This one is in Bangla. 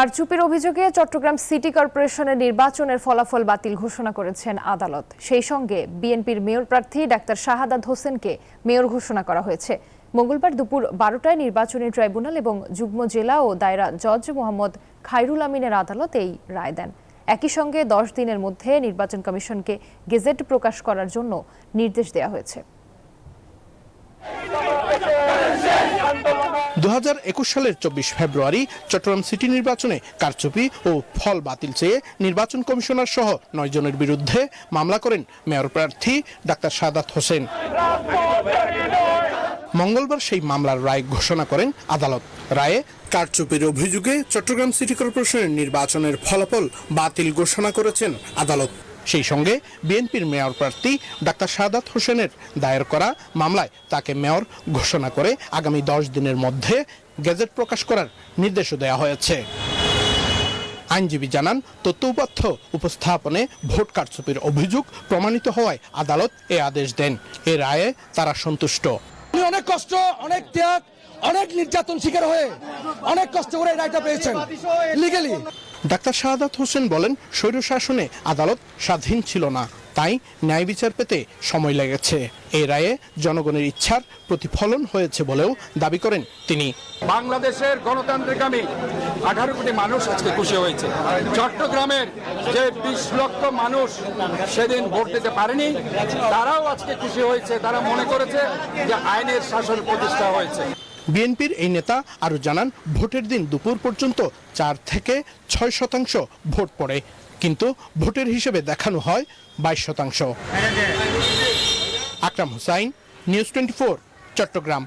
কারচুপির অভিযোগে চট্টগ্রাম সিটি কর্পোরেশনের নির্বাচনের ফলাফল বাতিল ঘোষণা করেছেন আদালত। সেই সঙ্গে বিএনপির মেয়র প্রার্থী ডাক্তার শাহাদাত হোসেনকে মেয়র ঘোষণা করা হয়েছে। মঙ্গলবার দুপুর বারোটায় নির্বাচনী ট্রাইব্যুনাল এবং যুগ্ম জেলা ও দায়রা জজ মোহাম্মদ খাইরুল আমিনের আদালত এই রায় দেন। একই সঙ্গে দশ দিনের মধ্যে নির্বাচন কমিশনকে গেজেট প্রকাশ করার জন্য নির্দেশ দেওয়া হয়েছে। দু হাজার একুশ সালের চব্বিশ ফেব্রুয়ারি চট্টগ্রাম সিটি নির্বাচনে কারচুপি ও ফল বাতিল চেয়ে নির্বাচন কমিশনার সহ নয় জনের বিরুদ্ধে মামলা করেন মেয়র প্রার্থী ডাক্তার সাদাত হোসেন। মঙ্গলবার সেই মামলার রায় ঘোষণা করেন আদালত। রায়ে কারচুপির অভিযোগে চট্টগ্রাম সিটি কর্পোরেশনের নির্বাচনের ফলাফল বাতিল ঘোষণা করেছেন আদালত। সেই সঙ্গে বিএনপির মেয়র প্রার্থী ডাক্তার সাদাত হোসেনের দায়ের করা মামলায় তাকে মেয়র ঘোষণা করে আগামী দশ দিনের মধ্যে গেজেট প্রকাশ করার নির্দেশও দেওয়া হয়েছে। আইনজীবী জানান তথ্য উপাত্য উপস্থাপনে ভোট কারচুপির অভিযোগ প্রমাণিত হওয়ায় আদালত এ আদেশ দেন। এ রায়ে তারা সন্তুষ্ট। অনেক কষ্ট, অনেক ত্যাগ, অনেক নির্যাতন শিকার হয়ে অনেক কষ্ট করে রায়টা পেয়েছেন। লিগেলি ডাক্তার শাহাদাত হোসেন বলেন, স্বৈরশাসনে আদালত স্বাধীন ছিল না। তাই ন্যায় বিচার পেতে সময় লেগেছে। এই রায়ে জনগণের ইচ্ছার প্রতিফলন হয়েছে বলেও দাবি করেন তিনি। বাংলাদেশের গণতান্ত্রিক আমি আঠারো কোটি মানুষ আজকে খুশি হয়েছে। চট্টগ্রামের যে বিশ লক্ষ মানুষ সেদিন ভোট দিতে পারেনি, তারাও আজকে খুশি হয়েছে। তারা মনে করেছে যে আইনের শাসন প্রতিষ্ঠা হয়েছে। বিএনপির এই নেতা আরও জানান, ভোটের দিন দুপুর পর্যন্ত চার থেকে ছয় শতাংশ ভোট পড়ে। কিন্তু ভোটের হিসেবে দেখানো হয় বাইশ শতাংশ। Akram Hussain, news twenty Chattogram.